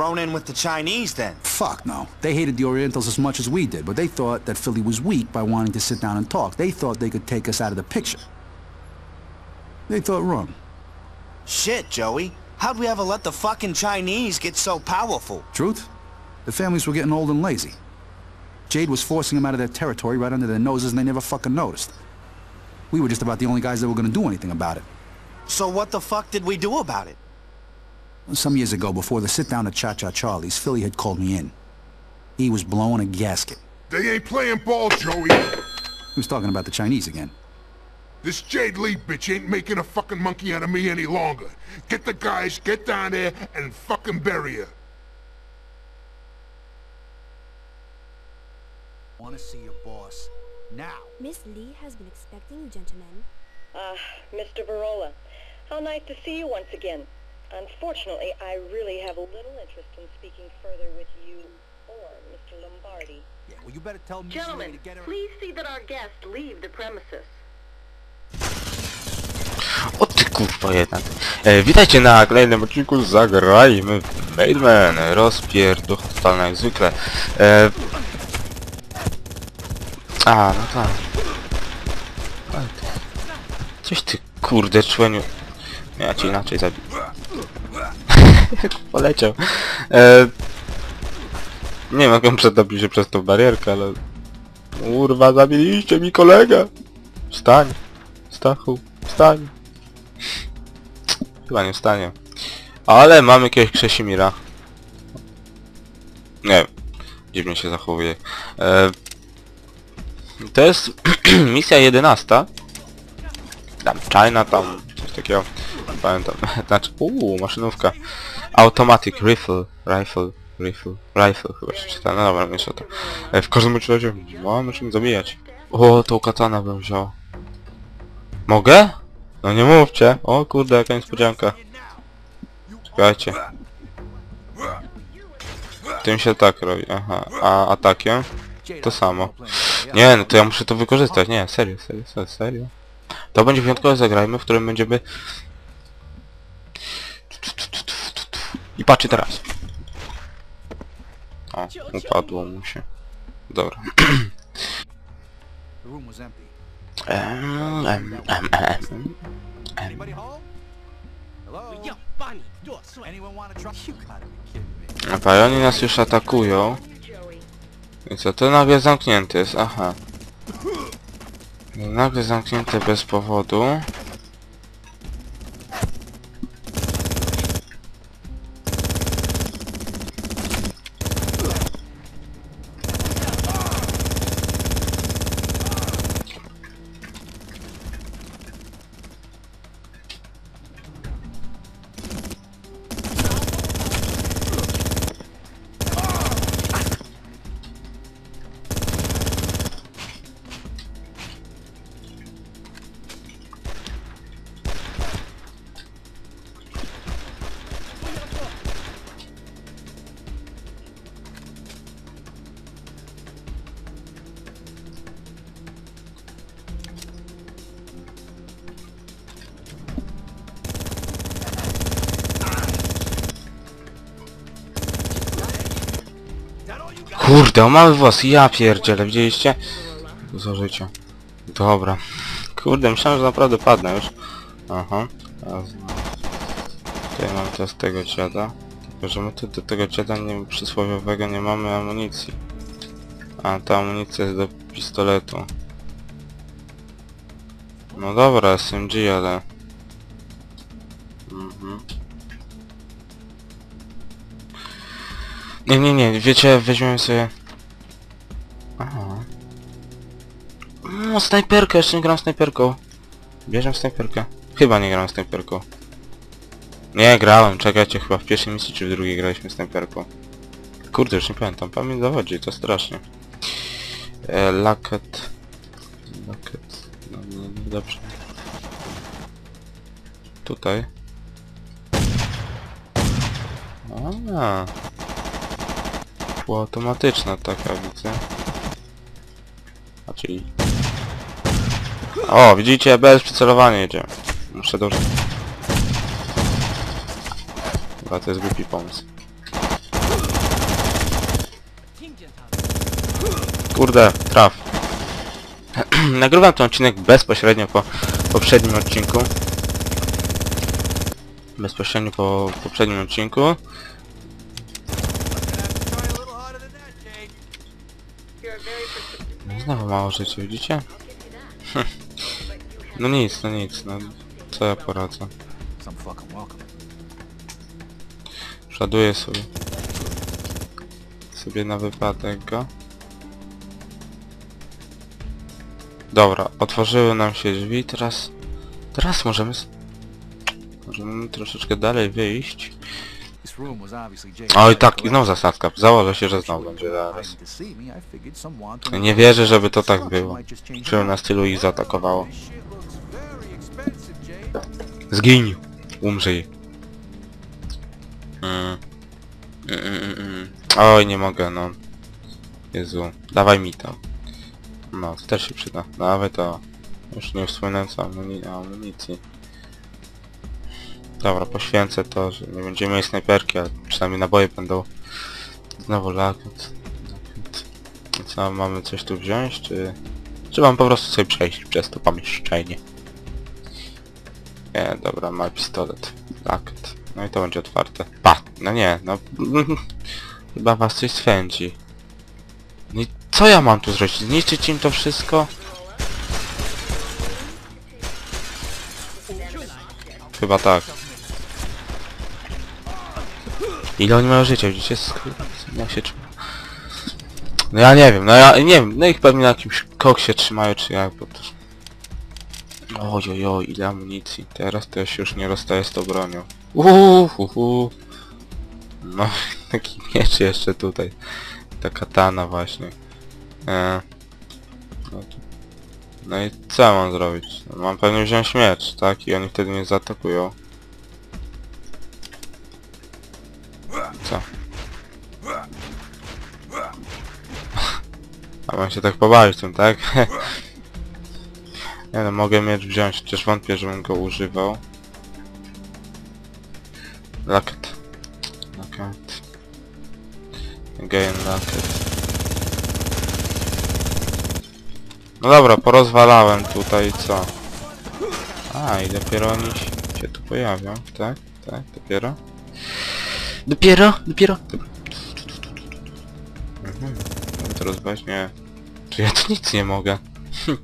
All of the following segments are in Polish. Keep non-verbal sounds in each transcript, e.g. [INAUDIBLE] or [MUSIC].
Thrown in with the Chinese then. Fuck no. They hated the Orientals as much as we did, but they thought that Philly was weak by wanting to sit down and talk. They thought they could take us out of the picture. They thought wrong. Shit, Joey. How'd we ever let the fucking Chinese get so powerful? Truth? The families were getting old and lazy. Jade was forcing them out of their territory right under their noses and they never fucking noticed. We were just about the only guys that were gonna do anything about it. So what the fuck did we do about it? Some years ago, before the sit-down at Cha-Cha Charlie's, Philly had called me in. He was blowing a gasket. They ain't playing ball, Joey. He was talking about the Chinese again. This Jade Lee bitch ain't making a fucking monkey out of me any longer. Get the guys, get down there, and fucking bury her. Want to see your boss. Now. Miss Lee has been expecting you, gentlemen. Ah, Mr. Varola. How nice to see you once again. Unfortunately, I really have little interest in speaking further with you or Mr. Lombardi. Yeah, well, you better tell me Gentlemen, please see that our guests leave the premises. O ty kurwa jednak. E, witajcie na kolejnym odcinku Zagrajmy w Mailman. Rozpierduch totalny jak zwykle. E... A, no tak. Coś ty kurde człeniu. Ja cię inaczej zabiję. Poleciał. E... Nie on przedobił się przez tą barierkę, ale... Kurwa, zabiliście mi kolegę! Wstań! Stachu, wstań! Chyba nie wstanie. Ale mamy jakiegoś Krzesimira. Nie. Dziwnie się zachowuje. E, to jest [CLEARS THROAT] misja 11. Tam China, tam coś takiego. Pamiętam. [LAUGHS] Znaczy, uuu, maszynówka. Automatic Rifle, Rifle, Rifle, Rifle chyba się czyta. No dobra, miesza to. E, w każdym razie mamy czym zabijać. O, tą katanę bym wziął. Mogę? No nie mówcie. O kurde, jaka niespodzianka. Czekajcie. Tym się tak robi, aha. A atakiem? To samo. Nie, no to ja muszę to wykorzystać. Nie, serio, serio, serio. To będzie wyjątkowe zagrajmy, w którym będziemy... I patrzcie teraz. O, upadło mu się. Dobra. Em, em, em, em. Dobra, i oni nas już atakują. I co, to nagle zamknięty jest, aha. Nagle zamknięte bez powodu. Kurde, o mały włos, ja pierdzielę, widzieliście? Za życie. Dobra. Kurde, myślałem, że naprawdę padnę już. Aha. Teraz... Tutaj mamy teraz tego dziada. Tylko, że my tu do tego dziada nie, przysłowiowego nie mamy amunicji. A ta amunicja jest do pistoletu. No dobra, SMG, ale... Mhm. Nie, nie, nie, wiecie, weźmiemy sobie... Aha. No, snajperkę, jeszcze nie gram snajperką. Bierzemy snajperkę. Chyba nie gram snajperką. Nie, grałem, czekajcie, chyba w pierwszej misji czy w drugiej graliśmy snajperką. Kurde, już nie pamiętam, pamięć zawodzi, to strasznie. E, laket... Laket... No, no, no, dobrze. Tutaj. A półautomatyczna taka widzę. A. O, widzicie, bez przycelowania jedzie. Muszę dobrze... Chyba to jest głupi pomysł. Kurde, traf. [CLEARS THROAT] Nagrywam ten odcinek bezpośrednio po poprzednim odcinku. Bezpośrednio po poprzednim odcinku. Znowu mało życia, widzicie? [LAUGHS] No nic, no nic, no co ja poradzę. Szaduję sobie. Sobie na wypadek go. Dobra, otworzyły nam się drzwi, teraz... Teraz możemy... Możemy troszeczkę dalej wyjść. Oj tak, i znowu zasadzka. Założę się, że znowu będzie zaraz. Nie wierzę, żeby to tak było. Czemu your na mind. stylu ich zaatakowało. Zgiń! Umrzyj. Mm. Mm, mm. Oj, nie mogę, no. Jezu, dawaj mi to. No, to też się przyda. Dawaj to. Już nie wspominając o amuni o amunicji. Dobra, poświęcę to, że nie będziemy mieli snajperki, ale przynajmniej naboje będą. Znowu lakiet. Co, mamy coś tu wziąć, czy... Czy mam po prostu sobie przejść przez to pomieszczenie? Nie, dobra, ma pistolet. Lakiet. No i to będzie otwarte. Pa! No nie, no... [LAUGHS] Chyba was coś swędzi. No i co ja mam tu zrobić? Zniszczyć im to wszystko? Chyba tak. Ile oni mają życia? Widzicie? Jak się trzyma? No ja nie wiem, no ja nie wiem, no ich pewnie na jakimś koksie trzymają, czy jak, bo to... Ojojoj, ile amunicji. Teraz to ja się już nie rozstaję z tą bronią. Uuu, uhu. No, [LAUGHS] taki miecz jeszcze tutaj. Ta katana właśnie. E, no, no i co ja mam zrobić? No, mam pewnie wziąć miecz, tak? I oni wtedy mnie zaatakują. Mam się tak pobawić tym, tak? [LAUGHS] Nie no, mogę miecz wziąć, chociaż wątpię, żebym go używał. Locket. Locket. Again locket. No dobra, porozwalałem tutaj, co? A, i dopiero oni się tu pojawią, tak? Tak, dopiero? Dopiero? Dopiero? Mhm. Rozwać? Nie. Czy ja tu nic nie mogę? [LAUGHS]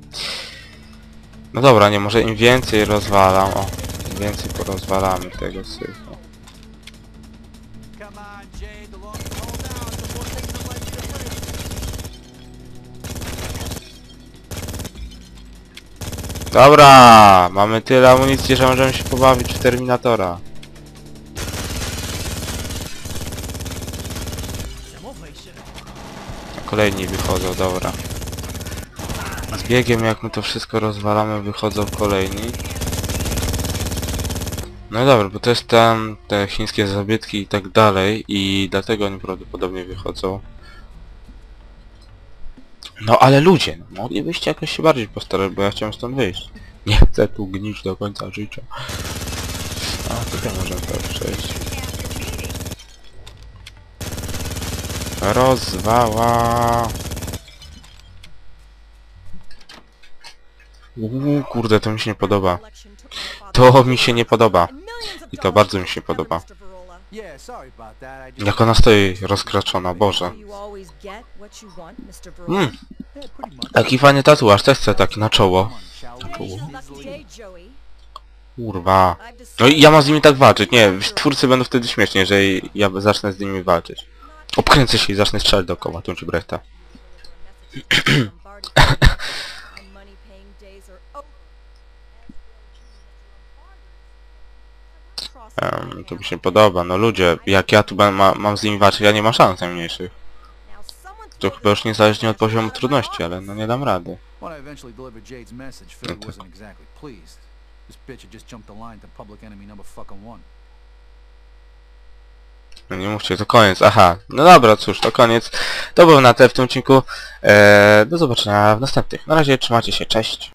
No dobra, nie, może im więcej rozwalam, o. Im więcej porozwalamy tego syfu. Dobra, mamy tyle amunicji, że możemy się pobawić w Terminatora. Kolejni wychodzą, dobra. Z biegiem jak my to wszystko rozwalamy, wychodzą kolejni. No dobra, bo to jest tam te chińskie zabytki i tak dalej i dlatego oni prawdopodobnie wychodzą. No ale ludzie, no, moglibyście jakoś się bardziej postarać, bo ja chciałem stąd wyjść. Nie chcę tu gnić do końca życia. A, tutaj możemy teraz przejść. Rozwała. Uuu, kurde, to mi się nie podoba. To mi się nie podoba. I to bardzo mi się podoba. Jak ona stoi rozkraczona, Boże. Mm, taki fajny tatuaż, też chcę taki na czoło. We? czoło. Kurwa. No i ja mam z nimi tak walczyć. Nie, twórcy będą wtedy śmieszni, jeżeli ja zacznę z nimi walczyć. Obkręcę się i zacznę strzelać dookoła, tu ci brechta. [CLEARS THROAT] [CLEARS THROAT] Um, to mi się podoba. No ludzie, jak ja tu ma, mam z nimi walczyć, ja nie mam szans najmniejszych. To chyba już niezależnie od poziomu trudności, ale no nie dam rady. Philly tak. No nie mówcie, to koniec. Aha, no dobra, cóż, to koniec. To było na tyle w tym odcinku. Eee, do zobaczenia w następnych. Na razie, trzymajcie się, cześć.